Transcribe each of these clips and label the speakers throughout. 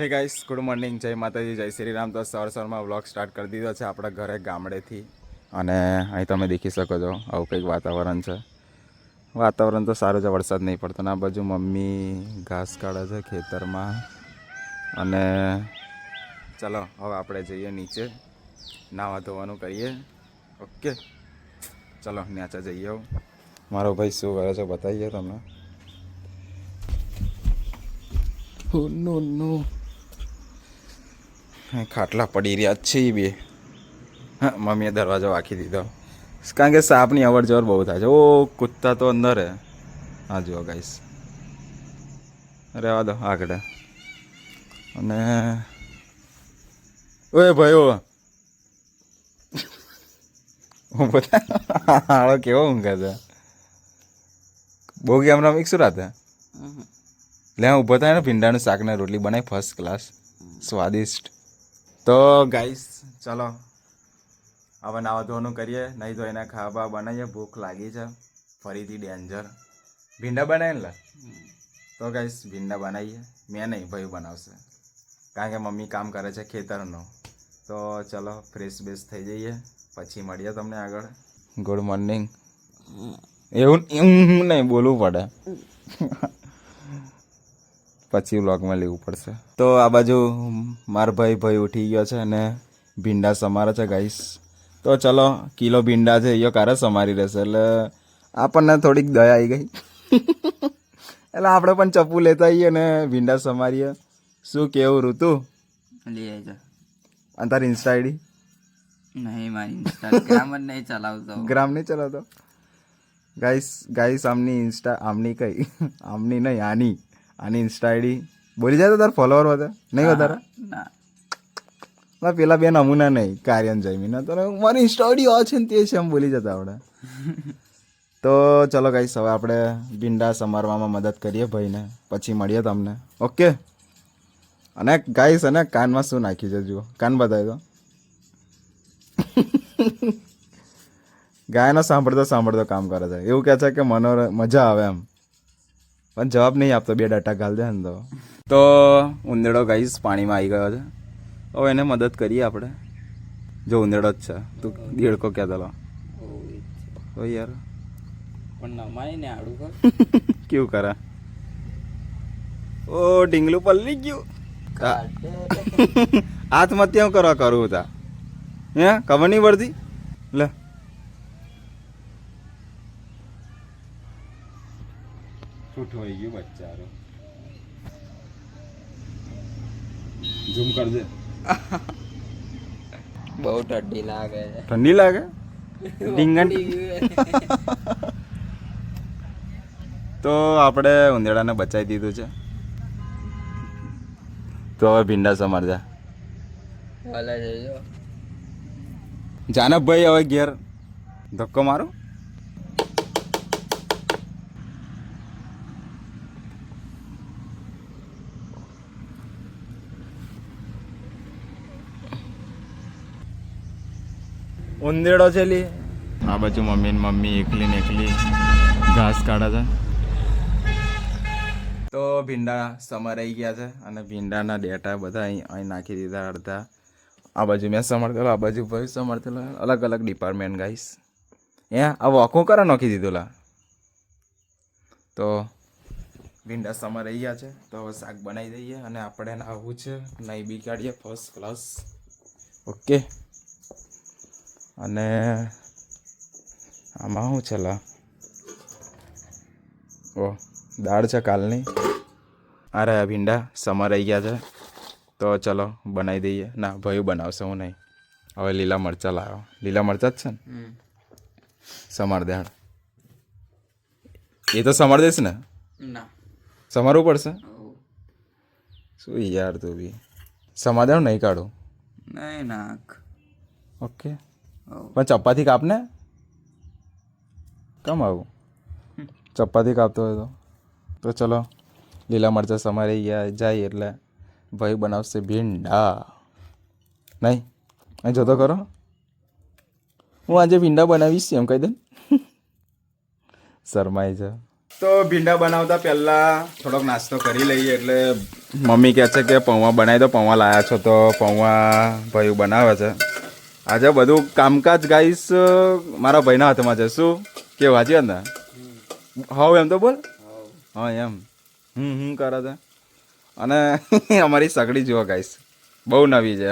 Speaker 1: હે guys good morning જય માતાજી, જય શ્રી રામ. તો સવાર સવારમાં વ્લોગ સ્ટાર્ટ કરી દીધો છે આપણા ઘરે ગામડેથી. અને અહીં તમે દેખી શકો છો આવું કંઈક વાતાવરણ છે. વાતાવરણ તો સારું છે, વરસાદ નહીં પડતો. આ બાજુ મમ્મી ઘાસ કાઢે છે ખેતરમાં. અને ચલો, હવે આપણે જઈએ નીચે. નાવા ધોવાનું કરીએ. ઓકે. ચલો, ન્યાચા જઈએ મારો ભાઈ શું કરે છે, બતાવીએ તમને. નો નો ખાટલા પડી રહ્યા છે બે. હા મમ્મીએ દરવાજો વાંકી દીધો. કારણ કે સાપની અવર જવર બહુ થાય છે. ઓ કૂદતા તો અંદર હે. હા જુઓ ગાઈશ રહેવા દો આગળ. અને ઓએ ભાઈ ઓ હું બધા હાળો કેવો ઊંઘે છે? બહુ ગેમ રમી શું રાતે? લે ઊભો થાય ને ભીંડાનું શાક ને રોટલી બનાવી ફર્સ્ટ ક્લાસ સ્વાદિષ્ટ. તો ગાઈસ ચલો. હવે નાવા ધોવાનું કરીએ, નહીં તો એને ખાવા બનાવીએ, ભૂખ લાગી છે. ફરીથી ડેન્જર ભીંડા બનાવીને લા? તો ગાઈસ ભીંડા બનાવીએ. મેં નહીં, ભાઈ બનાવશે. કારણ કે મમ્મી કામ કરે છે ખેતરનું. તો ચલો ફ્રેશ બેશ થઈ જઈએ. પછી મળીએ તમને આગળ. ગુડ મોર્નિંગ એવું એવું નહીં, બોલવું પડે. પછી વ્લોગમાં લેવું પડશે. તો આ બાજુ મારા ભાઈ ભાઈ ઉઠી ગયો છે અને ભીંડા સમારે છે ગાઈસ તો ચલો કિલો ભીંડા છે એ કારે સમારી રહેશે. એટલે આપણને થોડીક દયા આવી ગઈ. એટલે આપણે પણ ચપ્પુ લેતા આવીએ ને ભીંડા સમારીએ. શું કેવું ઋતુ?
Speaker 2: લઈ આવજો
Speaker 1: અને તારી ઇન્સ્ટા આઈડી
Speaker 2: નહીં મારી ઇન્સ્ટાગ્રામ જ નહીં ચલાવતો.
Speaker 1: ગ્રામ નહીં ચલાવતો? ગાઈસ ગાઈસ આમની ઇન્સ્ટા આમની કઈ? આમની નહીં આની. આની ઇન્સ્ટા આઈડી બોલી જાય તો તાર ફોલોવર વધારે નહીં વધારે?
Speaker 2: ના.
Speaker 1: પેલા બે નમૂના નહીં કાર્યન જમીન તો મારી ઇન્સ્ટા આઈડી આ છે ને તે છે એમ બોલી જતા આપણે તો ચલો ગાઈસ હવે આપણે ભીંડા સમારવામાં મદદ કરીએ ભાઈને. પછી મળીએ તમને. ઓકે અને ગાઈસ અને કાનમાં શું નાખ્યું છે જુઓ. કાન બતાવી દો. ગાયનો સાંભળતો સાંભળતો કામ કરે છે. એવું કહે છે કે મનોર મજા આવે એમ. પણ જવાબ નહીં આપતો બે ડાટા ગાલ દે ને તો. તો ઉંદેડો ગાઈસ પાણીમાં આવી ગયો છે. હવે એને મદદ કરીએ આપણે. જો ઉંદેડો જ છે. તું દેડકો કહેતો લો તો યાર.
Speaker 2: પણ નમાય ને આડું કર.
Speaker 1: કેવું કરે? ઓ ઢીંગલું પલ્લી ગયું. આત્મહત્યા કરવા કરું તા. હે? ખબર નહીં પડતી? લે. હોઈ ગયું બચ્ચારો. ઝૂમ કરજે.
Speaker 2: બહુ ઠંડી લાગે. છે
Speaker 1: ઠંડી લાગે? ડીંગન તો આપણે ઉંદેડાને બચાવી દીધું છે. તો હવે ભીંડા સમારજા જાનકભાઈ હવે ઘેર ધક્કો મારો. ઉંદેડો છે લી. આ બાજુ મમ્મી મમ્મી એકલી ને એકલી ઘાસ કાઢે છે. તો ભીંડા સમારાઈ ગયા છે અને ભીંડાના ડેટા બધા અહીં અહીં નાખી દીધા અડધા. આ બાજુ મેં સમર્થેલો આ બાજુ ભાઈ સમર્થેલો અલગ અલગ ડિપાર્ટમેન્ટ ગાઈસ હે, આ વોકો કરા નાખી દીધું તો ભીંડા સમર રહી ગયા છે. તો હવે શાક બનાવી દઈએ અને આપણે આવું છે. નહીં બી કાઢીએ ફર્સ્ટ ક્લાસ ઓકે અને આમાં શું છે લા? ઓ દાળ છે કાલની. આ રહ્યા ભીંડા સમર આવી ગયા છે. તો ચલો બનાવી દઈએ. ના ભાઈ બનાવશે હું નહીં. હવે લીલા મરચાં લાવ્યો લીલા મરચાં જ છે ને? સમાર દે એ તો સમાર દેશ ને?
Speaker 2: ના.
Speaker 1: સમારવું પડશે? શું યાર તું બી? સમાધાન નહીં કાઢું?
Speaker 2: નહીં નાખ.
Speaker 1: ઓકે. પણ ચપ્પાથી કાપ ને કેમ આવું ચપ્પાથી કાપતો હોય તો તો ચલો લીલા મરચાં સમારી જાય એટલે ભાઈ બનાવશે ભીંડા નહીં અહીં જોતો કરો હું આજે ભીંડા બનાવીશ એમ કહી દે શરમાઈ છે તો ભીંડા બનાવતા પહેલાં થોડોક નાસ્તો કરી લઈએ એટલે મમ્મી કહે છે કે પૌવા બનાવી દો પૌવા લાયા છો તો પૌવા ભાઈ બનાવે છે આજે બધું કામકાજ ગાઈસ મારા ભાઈના હાથમાં છે. શું? કે વાંચી ને? હોવ એમ તો બોલ. હા એમ. હમ હમ કરે છે. અને અમારી સગડી જુઓ ગાઈસ બહુ નવી છે.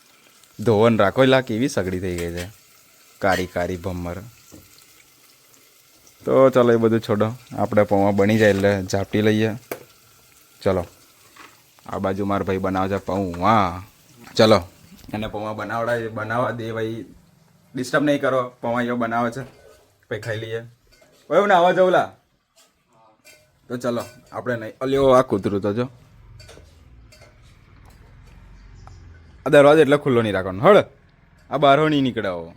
Speaker 1: ધોવન રાખો આ કેવી સગડી થઈ ગઈ છે. કારી કારી ભમ્મર તો ચલો એ બધું છોડો. આપણે પૌવા બની જાય એટલે ઝાપટી લઈએ. ચલો. આ બાજુ મારો ભાઈ બનાવે છે પૌવા. ચલો. એને પૌવા બનાવડા બનાવવા દે ભાઈ. ડિસ્ટર્બ નહીં કરો. પૌવા એવો બનાવે છે. પછી ખાઈ લઈએ. ભાઈ ને આવા જવું તો ચલો, આપણે નહીં. અલ્યો, આ કૂતરું તો જો. આ દરવાજો એટલે ખુલ્લો નહીં રાખવાનો. હળ. આ બહારો નહીં નીકળે આવો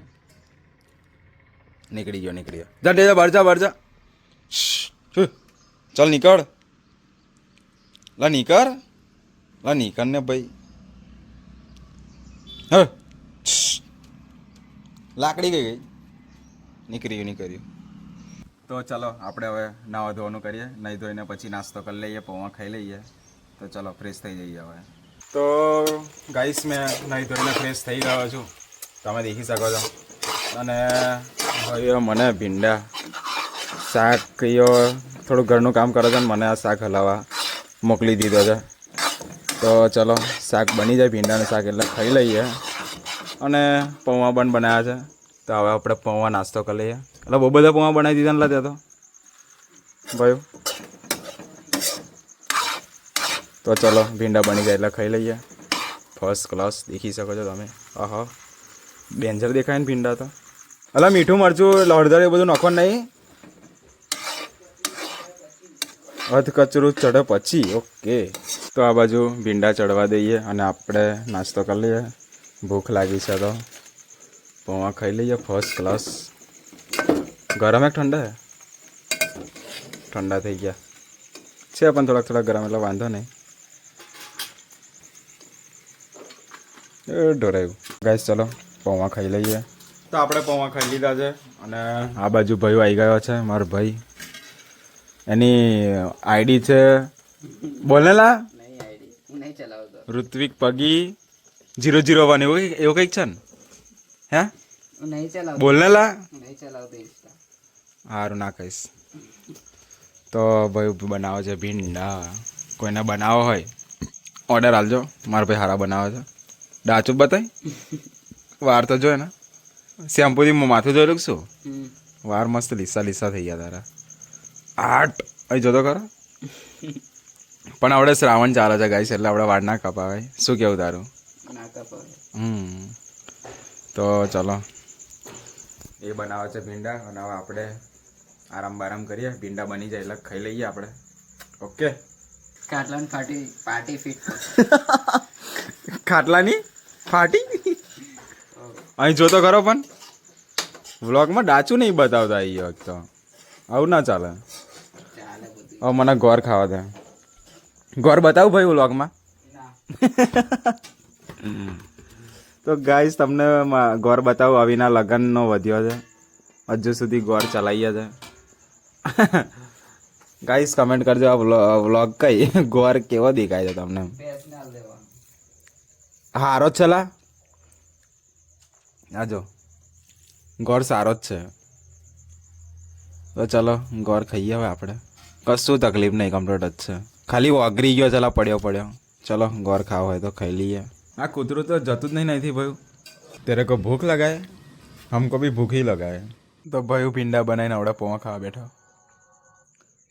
Speaker 1: નીકળી ગયો નીકળી ગયો. જા જા, બહાર જા. બહાર. ચાલ નીકળ. લા નીકળ. લા નીકળ ને ભાઈ. હ? લાકડી ગઈ ગઈ. નીકળી ગયું નીકળી તો ચલો આપણે હવે નાવા ધોવાનું કરીએ. નહીં ધોઈને પછી નાસ્તો કરી લઈએ પૌવા ખાઈ લઈએ. તો ચલો ફ્રેશ થઈ જઈએ હવે. તો ગાઈસ મેં નહીં ધોઈને ફ્રેશ થઈ ગયો છું. તમે દેખી શકો છો. અને હવે મને ભીંડા શાક થોડું ઘરનું કામ કરે છે ને મને આ શાક હલાવવા મોકલી દીધો છે. તો ચલો, શાક બની જાય, ભીંડાનું શાક એટલે ખાઈ લઈએ. અને પૌવા પણ બનાવ્યા છે. તો હવે આપણે પૌવા નાસ્તો કરી લઈએ. એટલે બહુ બધા પૌવા બનાવી દીધા ને ત્યાં તો. ભાઈ. તો ચલો, ભીંડા બની જાય એટલે ખાઈ લઈએ. ફર્સ્ટ ક્લાસ દેખી શકો છો તમે. આહા. ડેન્જર દેખાય ને ભીંડા તો. અલા, મીઠું મરચું હળદર એ બધું નાખવાનું નહીં. અધ કચરું ચડે પછી ઓકે. તો આ બાજુ ભીંડા ચડવા દઈએ અને આપણે નાસ્તો કરી લઈએ. ભૂખ લાગી છે તો પૌવા ખાઈ લઈએ ફર્સ્ટ ક્લાસ ગરમ એક ઠંડા હે? ઠંડા થઈ ગયા. છે પણ થોડાક થોડાક ગરમ એટલે વાંધો નહીં. એ ઢોરાયું. ગાઈસ ચલો પૌવા ખાઈ લઈએ. તો આપણે પૌવા ખાઈ લીધા છે અને આ બાજુ ભાઈ આવી ગયો છે મારો ભાઈ. એની આઈડી છે? બોલેલા? Hrithik Pagi zero zero one એવું એવું કંઈક છે ને? હે?
Speaker 2: બોલનેલા
Speaker 1: સારું ના કહીશ. તો ભાઈ બનાવે છે ભીંડા. કોઈને બનાવો હોય ઓર્ડર આલજો મારા ભાઈ સારા બનાવે છે. ડાચું બતાય. વાર તો જોયે ને. શેમ્પુથી માથું જોયેલું શું? વાર મસ્ત લીસા લીસા થઈ ગયા તારા. આટ અહીં જોતો ખરો પણ આપણે શ્રાવણ ચાલે છે ગાઈસ એટલે આપણે વાળ ના કપાવાય શું કેવું તારું? હમ. તો ચલો. એ બનાવે છે ભીંડા અને હવે આપણે આરામ બારામ કરીએ. ભીંડા બની જાય એટલે ખાઈ લઈએ આપણે. ઓકે?
Speaker 2: ખાટલાની ફાટી પાર્ટી ફિટ
Speaker 1: ખાટલાની ફાટી? અહીં જોતો કરો પણ. વ્લોગમાં ડાચું નહીં બતાવતા અહીં વખત તો. આવું ના ચાલે. હવે મને ગોર ખાવા દે. ગોર બતાવું ભાઈ વ્લોગમાં? તો ગાઈસ તમને ગોર બતાવું, અવિના લગ્નનો વધ્યો છે. હજુ સુધી ગોર ચલાવીએ છે. ગાઈસ કમેન્ટ કરજો આ વ્લોગ કઈ? ગોર કેવો દેખાય છે તમને? સારો જ છે લા. આ જો. ગોર સારો જ છે. તો ચલો, ગોર ખાઈએ હવે આપણે. કશું તકલીફ નહીં કમ્પ્લીટ જ છે. ખાલી ઓગરી ગયો ચલા પડ્યો પડ્યો. ચલો ગોર ખાવ હોય તો ખાઈ લઈએ. આ કૂતરું તો જતું જ નહીં નથી ભાઈ તેરે કો ભૂખ લગાય? હમકો ભી ભૂખ ही લગાય. તો ભાઈ ભીંડા બનાવીને આવડે પૌવા ખાવા બેઠો.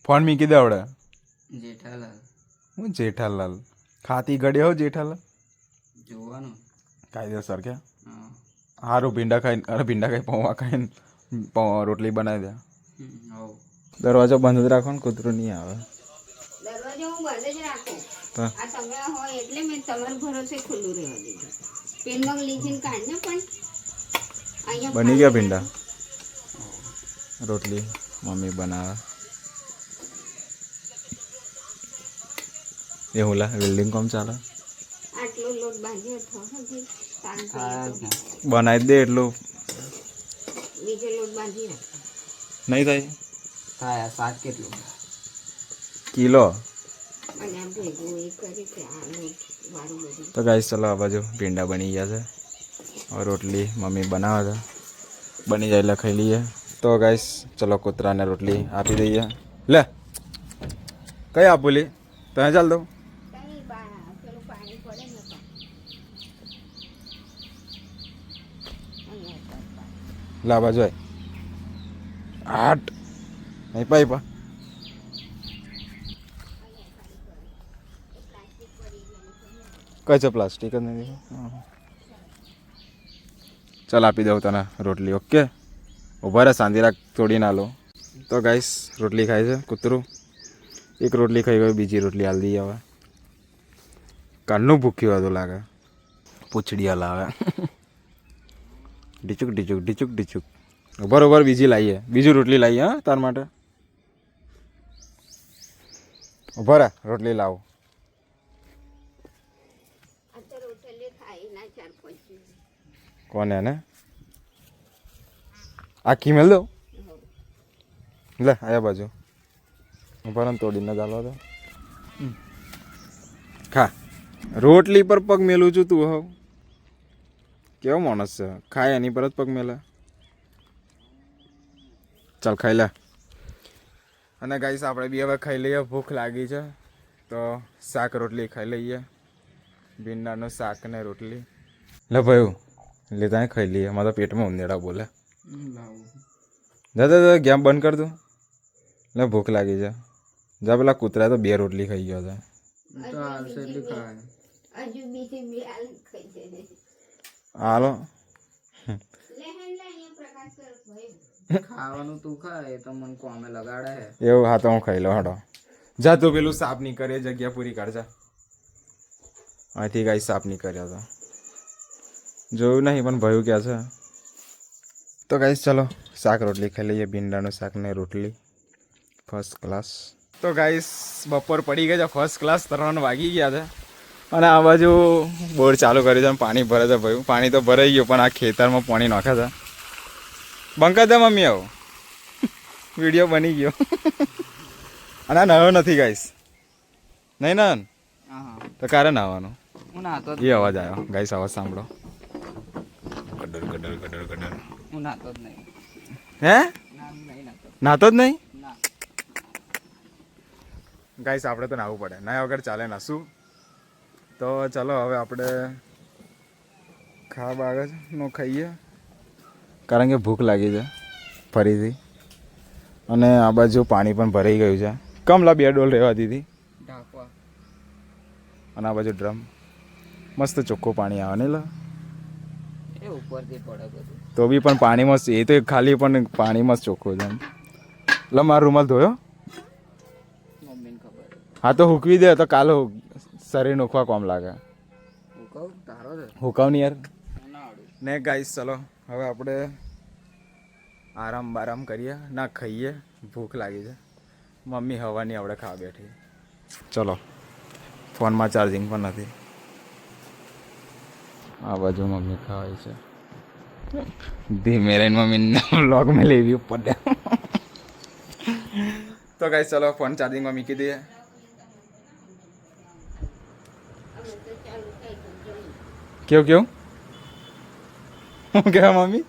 Speaker 1: ફોન મી કીધો આવડે.
Speaker 2: જેઠાલાલ.
Speaker 1: હું જેઠાલાલ? ખાતી ઘડી હો જેઠાલાલ?
Speaker 2: જોવાનું.
Speaker 1: કાયદેસર કે?
Speaker 2: હા.
Speaker 1: સારું ભીંડા ખાઈને અરે ભીંડા ખાઈ પૌવા ખાઈને પૌવા રોટલી બનાવી દે.
Speaker 2: હમ, હોવ.
Speaker 1: દરવાજો બંધ જ રાખો ને કૂતરું નહીં આવે.
Speaker 3: દરવાજો હું બંધ જ રાખું.
Speaker 1: તો
Speaker 3: આ તમે હોય એટલે મેં તમારો ભરોસે ખુલ્લું રહેવા દીધું. પેનમાં લીધીને કાઢને પણ અહીંયા
Speaker 1: બની ગયા ભીંડા? રોટલી મમ્મી બનાવે. એ હુલા વેલ્ડિંગ કોમ ચાલે?
Speaker 3: આટલો લોટ બાંધ્યો હતો હજી.
Speaker 1: બનાવી દે એટલું.
Speaker 3: બીજો લોટ બાંધી રાખ.
Speaker 1: નહીં થાય?
Speaker 2: થાય સાત કેટલું?
Speaker 1: કિલો? તો ગાઈસ ચલો આ બાજુ ભીંડા બની ગયા છે. હવે રોટલી મમ્મી બનાવે છે. બની જાય એટલે ખાઈ લઈએ. તો ગાઈસ ચલો કૂતરાને રોટલી આપી દઈએ. લે કઈ આપું લી? તમે ચાલ દઉં. લા બાજુ આય. પાઈ પા કઈ છે પ્લાસ્ટિક જ નથી. ચાલ આપી દઉં તને રોટલી ઓકે ઊભા રહે શાંતિ રાખ તોડી ના લો તો ગાઈસ રોટલી ખાય છે કૂતરું એક રોટલી ખાઈ ગયો બીજી રોટલી હાલ દઈએ હવે કાલનું ભૂખ્યું હતું લાગે પૂછડી હલાવે ઢીચુક ઢીચુક ઢીચુક ઢીચુક ઉભર ઉભર બીજી લાવીએ બીજી રોટલી લાવીએ હા તાર માટે ઊભા રહે રોટલી લાવો. કોને ને? આખી મેલ દો. લે આયા બાજુ. ઊભા તોડીને ચાલો તો. ખા. રોટલી પર પગ મેલું છું તું હવ. કેવો માણસ છે. ખાય એની પર જ પગ મેલે. ચાલ ખાઈ લે. અને ગાઈસ આપણે બી હવે ખાઈ લઈએ. ભૂખ લાગી છે. તો શાક રોટલી ખાઈ લઈએ. ભીંડાનું શાક ને રોટલી. લે ભાઈ લેતા ખાઈ લઈએ. મારા પેટમાં ઉંદેડા બોલે. દાદા જા જા ગેમ બંધ કર દઉં લે ભૂખ લાગી છે. જા પેલા કૂતરા તો બે રોટલી ખાઈ ગયો છે. હાલો
Speaker 3: લેહન લે અહીંયા પ્રકાશ કર ભાઈ
Speaker 1: એવું હા તો હું ખાઈ લઉં, હડો. જા તું પેલું સાફ નહીં કરે જગ્યા પૂરી કરજા અહીંથી કાંઈ સાફ નહીં કર્યો તો. જોયું નહીં, પણ ભયું ક્યાં છે? તો ગાઈસ ચલો, શાક રોટલી ખાઈ લઈએ, ભીંડાનું શાક ને રોટલી. ફર્સ્ટ ક્લાસ તો ગાઈસ, બપોર પડી ગયા છે ફર્સ્ટ ક્લાસ ત્રણ વાગી ગયા છે. અને આ બાજુ બોર ચાલુ કરી છે પાણી ભરે છે ભાઈ પાણી તો ભરાઈ ગયું, પણ આ ખેતરમાં પાણી નાખે છે. બંકા દે મમ્મી આવો. વીડિયો બની ગયો. અને નયો નથી ગાઈસ નહીં ના તો ક્યારે નાવાનું
Speaker 2: હું નાતો જ
Speaker 1: એ અવાજ આવ્યો ગાઈસ અવાજ સાંભળો. ગડર ગડર ગડર ગડર.
Speaker 2: હું નાતો જ નહીં.
Speaker 1: હે?
Speaker 2: ના નાતો
Speaker 1: નાતો જ નહીં? ગાઈસ આપણે તો નાવું પડે. ના વગર ચાલે ના. શું? તો ચલો હવે આપણે ખાવા બાગજ નો ખાઈએ. કારણ કે ભૂખ લાગી છે ફરીથી. અને આ બાજુ પાણી પણ ભરાઈ ગયું છે. કમલા બે ડોલ રહેવા દીધી. અને આ બાજુ ડ્રમ. મસ્ત ચોખ્ખું પાણી આવે નહીં લા. તો બી પણ પાણીમાં એ તો ખાલી પણ પાણીમાં જ ચોખ્ખું છે એટલે મારો રૂમાલ ધોયો. હા તો હુકવી દે તો કાલે શરીર નોખવા કોમ લાગે. હુકાવ? નહીં યાર.
Speaker 2: ના
Speaker 1: ને ગાઈસ ચલો. હવે આપણે આરામ બારામ કરીએ, ના ખાઈએ, ભૂખ લાગી છે. મમ્મી હવાની આપણે ખાવા બેઠી. ચલો, ફોનમાં ચાર્જિંગ પણ નથી. આ બાજુ મમ્મી ખાવાય છે. ધીમે રહીને મમ્મીને બ્લોગ મેં લેવી પડે તો કઈ ચલો ફોન ચાર્જિંગમાં મૂકી દઈએ. કેવું કેવું? શું કહેવા મમ્મી?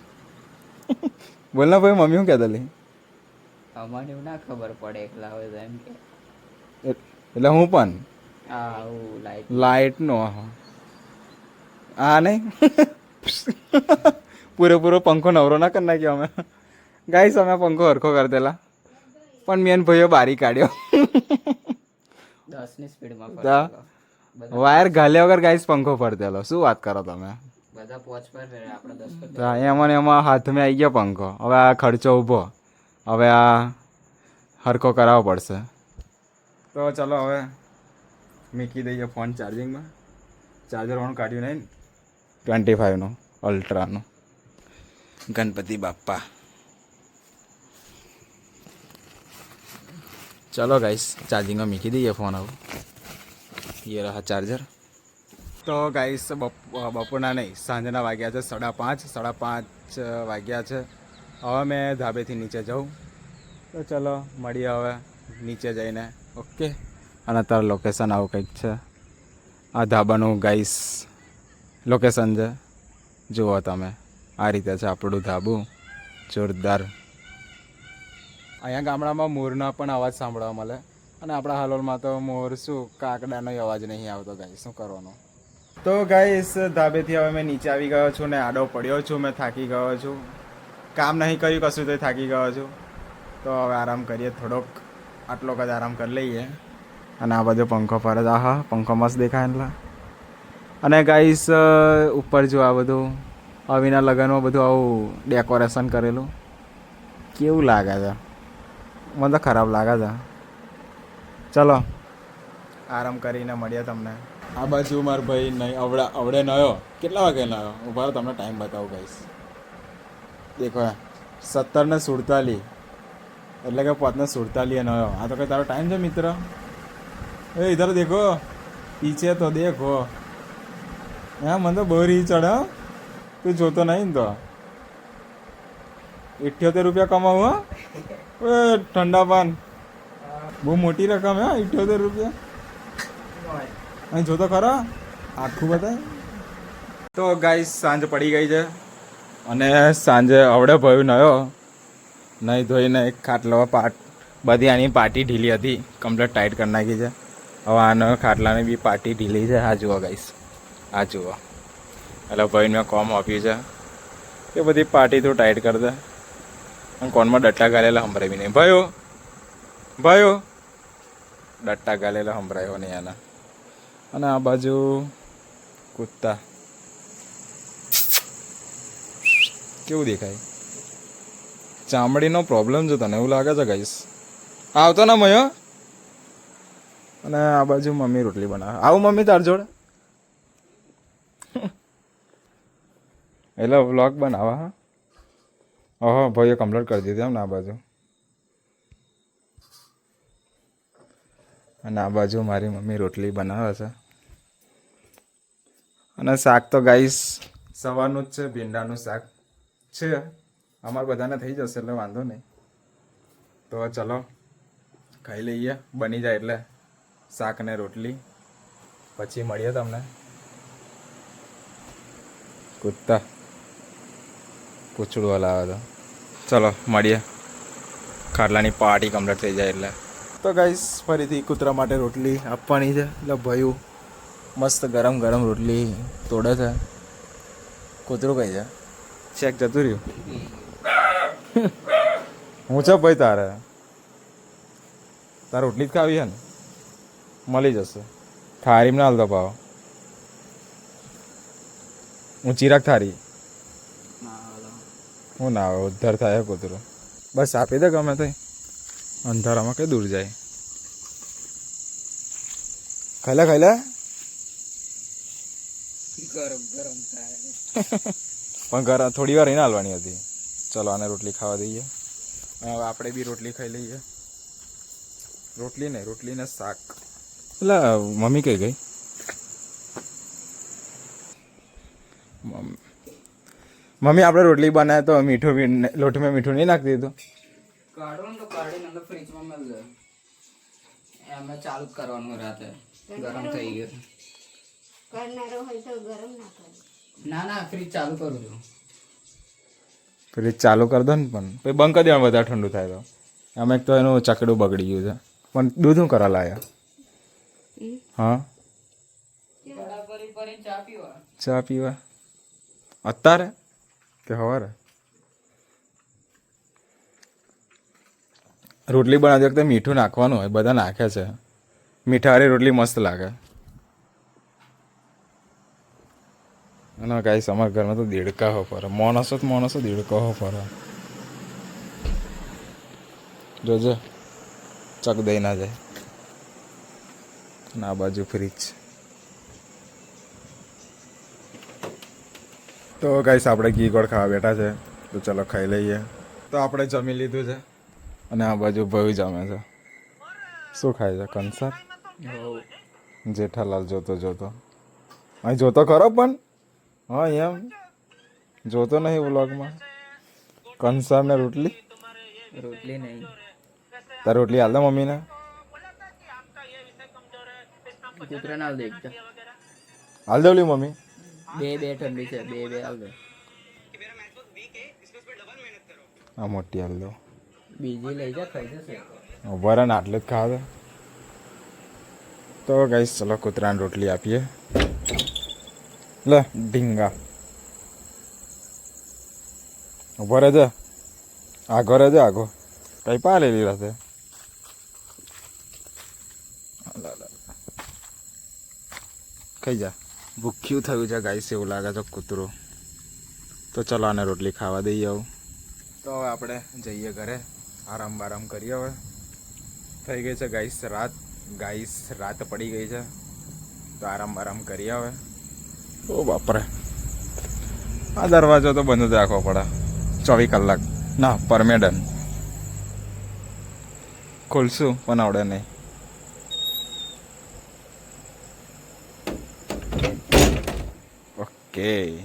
Speaker 1: બોલના ભાઈ મમ્મી શું કહેતા લે?
Speaker 2: અમને એવું ના ખબર પડે એકલા હોય તો એમ કે.
Speaker 1: એટલે હું પણ?
Speaker 2: લાઈટ
Speaker 1: લાઇટનો આ નહીં? પૂરેપૂરો પંખો નવરો ના કરી નાખ્યો અમે. ગાઈસ અમે પંખો હરખો કરી દેલા પણ મેન ભાઈઓ બારી કાઢ્યો.
Speaker 2: દસની સ્પીડમાં
Speaker 1: વાયર ઘાલ્યા વગર ગાઈસ પંખો ફરતેલો. શું વાત કરો તમે?
Speaker 2: બધા પોચ પર રહે આપણે દસ પર
Speaker 1: તો એમાં ને એમાં હાથમાં આવી ગયો પંખો હવે આ ખર્ચો ઊભો હવે આ હરખો કરાવવો પડશે તો ચલો હવે મૂકી દઈએ ફોન ચાર્જિંગમાં ચાર્જર વાળું કાઢ્યું નહીં ટ્વેન્ટી ફાઈવનું અલ્ટ્રાનું ગણપતિ બાપ્પા ચલો ગાઈસ ચાર્જિંગમાં મૂકી દઈએ ફોન હવે ये रहा ચાર્જર તો ગાઈસ બપ બપોરના નહીં, સાંજના વાગ્યા છે, સાડા પાંચ સાડા પાંચ વાગ્યા છે. હવે મેં ધાબેથી નીચે જાઉં. તો ચલો, મળીએ હવે નીચે જઈને. ઓકે અને અત્યારે લોકેશન આવું કંઈક છે. આ ધાબાનું ગાઈસ લોકેશન છે. જુઓ તમે, આ રીતે છે આપણું ધાબું. જોરદાર. અહીંયા ગામડામાં મોરના પણ અવાજ સાંભળવા મળે. અને આપણા હાલોલમાં તો મોર શું, કાકડાનો અવાજ નહીં આવતો ગાઈ શું કરવાનો? તો ગાઈસ ધાબેથી હવે મેં નીચે આવી ગયો છું ને આડો પડ્યો છું, મેં થાકી ગયો છું. કામ નહીં કર્યું, કશું તો થાકી ગયો છું. તો હવે આરામ કરીએ, થોડોક આટલો જ આરામ કરી લઈએ. અને આ બધો પંખો ફરે છે. આહા, પંખો મસ્ત દેખાય એટલે અને ગાઈસ ઉપર જો આ બધું, અવિના લગ્નમાં બધું આવું ડેકોરેશન કરેલું. કેવું લાગે છે? મને તો ખરાબ લાગે છે. ચલો, આરામ કરીને મળીએ તમને. આ બાજુ મારા ભાઈ નહીં અવડા અવડે નયો. કેટલા વાગે નયો? ઊભા રહો, તમને ટાઈમ બતાવું કહીશ દેખો સત્તર ને સુડતાલીસ એટલે કે પોતને સુડતાલી એ નયો. આ તો કઈ તારો ટાઈમ છે મિત્ર? એ ઇધર દેખો પીછે તો દેખો. હા મને તો બહુ રી ચડે તું જોતો નહીં ને તો. ઇઠ્યોતેર રૂપિયા કમાવું હા. ઠંડા પાન. બહુ મોટી રકમ હે ઇઠ્યોતેર રૂપિયા. અહીં જોતો ખરો? આખું બતાય. તો ગાઈસ સાંજ પડી ગઈ છે અને સાંજે અવડે ભયું નયો. નહીં ધોઈને ખાટલો પાટ બધી આની પાટી ઢીલી હતી કમ્પ્લેટ ટાઈટ કરી નાખી છે. હવે આનો ખાટલાની બી પાટી ઢીલી છે. આ જુઓ ગાઈસ આ જુઓ. એટલે ભાઈને મેં કોમ આપ્યું છે એ બધી પાટી તું ટાઈટ કરી દે. કોનમાં ડટ્ટા ગાલેલા સંભળાવી નહીં. ભાઈઓ ભાઈઓ ડટ્ટા ગાલેલા સંભળાયો નહીં એના અને આ બાજુ કૂદતા. કેવું દેખાય? ચામડીનો પ્રોબ્લેમ છે તને એવું લાગે છે ગાઈસ આવતો ને મયો? અને આ બાજુ મમ્મી રોટલી બનાવે. આવું મમ્મી તાર જોડે? એટલે વ્લોગ બનાવા, હા? ઓહો, ભાઈએ કમ્પ્લીટ કરી દીધી એમ ને આ બાજુ. અને આ બાજુ મારી મમ્મી રોટલી બનાવે છે. અને શાક તો ગાઈસ સવારનું જ છે, ભીંડાનું શાક છે. અમારે બધાને થઈ જશે, એટલે વાંધો નહીં. તો ચલો, ખાઈ લઈએ. બની જાય એટલે શાક ને રોટલી. પછી મળીએ તમને. કૂદતા પૂછડું હલાવે તો. ચલો, મળીએ. ખાટલાની પાર્ટી કમ્પ્લીટ થઈ જાય એટલે. તો ગાઈસ, ફરીથી કૂતરા માટે રોટલી આપવાની છે. એટલે ભયું. મસ્ત ગરમ ગરમ રોટલી. તોડે છે. કૂતરું કઈ છે? ચેક જતું રહ્યું. હું છે ભાઈ તારે? તારે રોટલી જ ખાવી છે ને? મળી જશે. થારીમાં ના હાલતો ભાવ. હું ચિરાગ થારી હું ના આવે ઉદ્ધાર થાય કૂતરું. બસ આપી દે ગમે તઈ અંધારામાં કઈ દૂર જાય. ખાઈ ખાઈલા ખાઈલા
Speaker 2: ગરમ ગરમ થાય.
Speaker 1: પણ ઘર થોડી વાર એને હાલવાની હતી. ચલો આને રોટલી ખાવા દઈએ. હવે આપણે બી રોટલી ખાઈ લઈએ. રોટલી ને રોટલી ને શાક. એટલે મમ્મી કઈ ગઈ? મમ- મમ્મી આપણે રોટલી બનાવે તો મીઠું લોટમાં મીઠું નહીં નાખી દીધું
Speaker 2: કાઢો ને તો કાઢીને અંદર ફ્રીજમાં મળશે એમાં ચાલુ કરવાનું રાતે. ગરમ થઈ ગયું.
Speaker 3: કરનારો હોય તો ગરમ ના કરે
Speaker 2: ના ના ફ્રીજ ચાલુ કરું છું.
Speaker 1: ફ્રીજ ચાલુ કરી દો ને પણ. પછી બંધ કરી દેવાનું વધારે ઠંડુ થાય તો. અમે એક તો એનું ચકડું બગડી ગયું છે. પણ દૂધ શું કરવા લાયા. હા?
Speaker 2: ચા પીવા.
Speaker 1: ચા પીવા? અત્યારે? કે સવારે રોટલી બનાવતી વખતે મીઠું નાખવાનું હોય બધા નાખે છે. મીઠાવાળી રોટલી મસ્ત લાગે. અને ગાઈસ અમારા ઘરમાં તો દેડકા હો ફરે માણસો તો માણસો દેડકા હો ફરે જોજો ચક દઈ ના જાય. અને આ બાજુ ફ્રીજ તો ગાઈસ આપણે ઘી ગોળ ખાવા બેઠા છે. તો ચલો ખાઈ લઈએ. તો આપણે જમી લીધું છે. અને આ બાજુ ભયું જમે છે. શું ખાય છે? કંસાર? જેઠાલાલ જોતો જોતો. અહીં જોતો ખરો પણ? હા એમ? જોતો નહીં વ્લોગમાં કંસાર ને રોટલી?
Speaker 2: રોટલી નહીં.
Speaker 1: તાર રોટલી હાલ દે મમ્મીને?
Speaker 2: કૂતરાને હાલ દે.
Speaker 1: હાલ દેવલી મમ્મી?
Speaker 2: બે બે ઠંડી છે બે બે હાલ દે.
Speaker 1: આ મોટી હાલ દો.
Speaker 2: બીજી લઈ જા ખાઈ જશે.
Speaker 1: વરણ આટલે જ ખાવે તો ગાઈસ ચલો કૂતરાને રોટલી આપીએ. લે, ઢીંગા. ઊભો રહેજે. આગો રહેજે, આગો. કઈ પા લેલી રહેશે ખાઈ જા. ભૂખ્યું થયું છે ગાઈસ, એવું લાગે છે કૂતરું. તો ચલો આને રોટલી ખાવા દઈએ આવું. તો હવે આપણે જઈએ ઘરે. આરામ બારામ કરીએ હવે. થઈ ગઈ છે ગાઈસ રાત. ગાઈસ રાત પડી ગઈ છે. તો આરામ બારામ કરીએ હવે. ઓ બાપરે. આ દરવાજો તો બંધ જ રાખવો પડે. ચોવીસ કલાક. ના, પરમેડન. ખોલશું, પણ આવડે નહીં. ઓકે.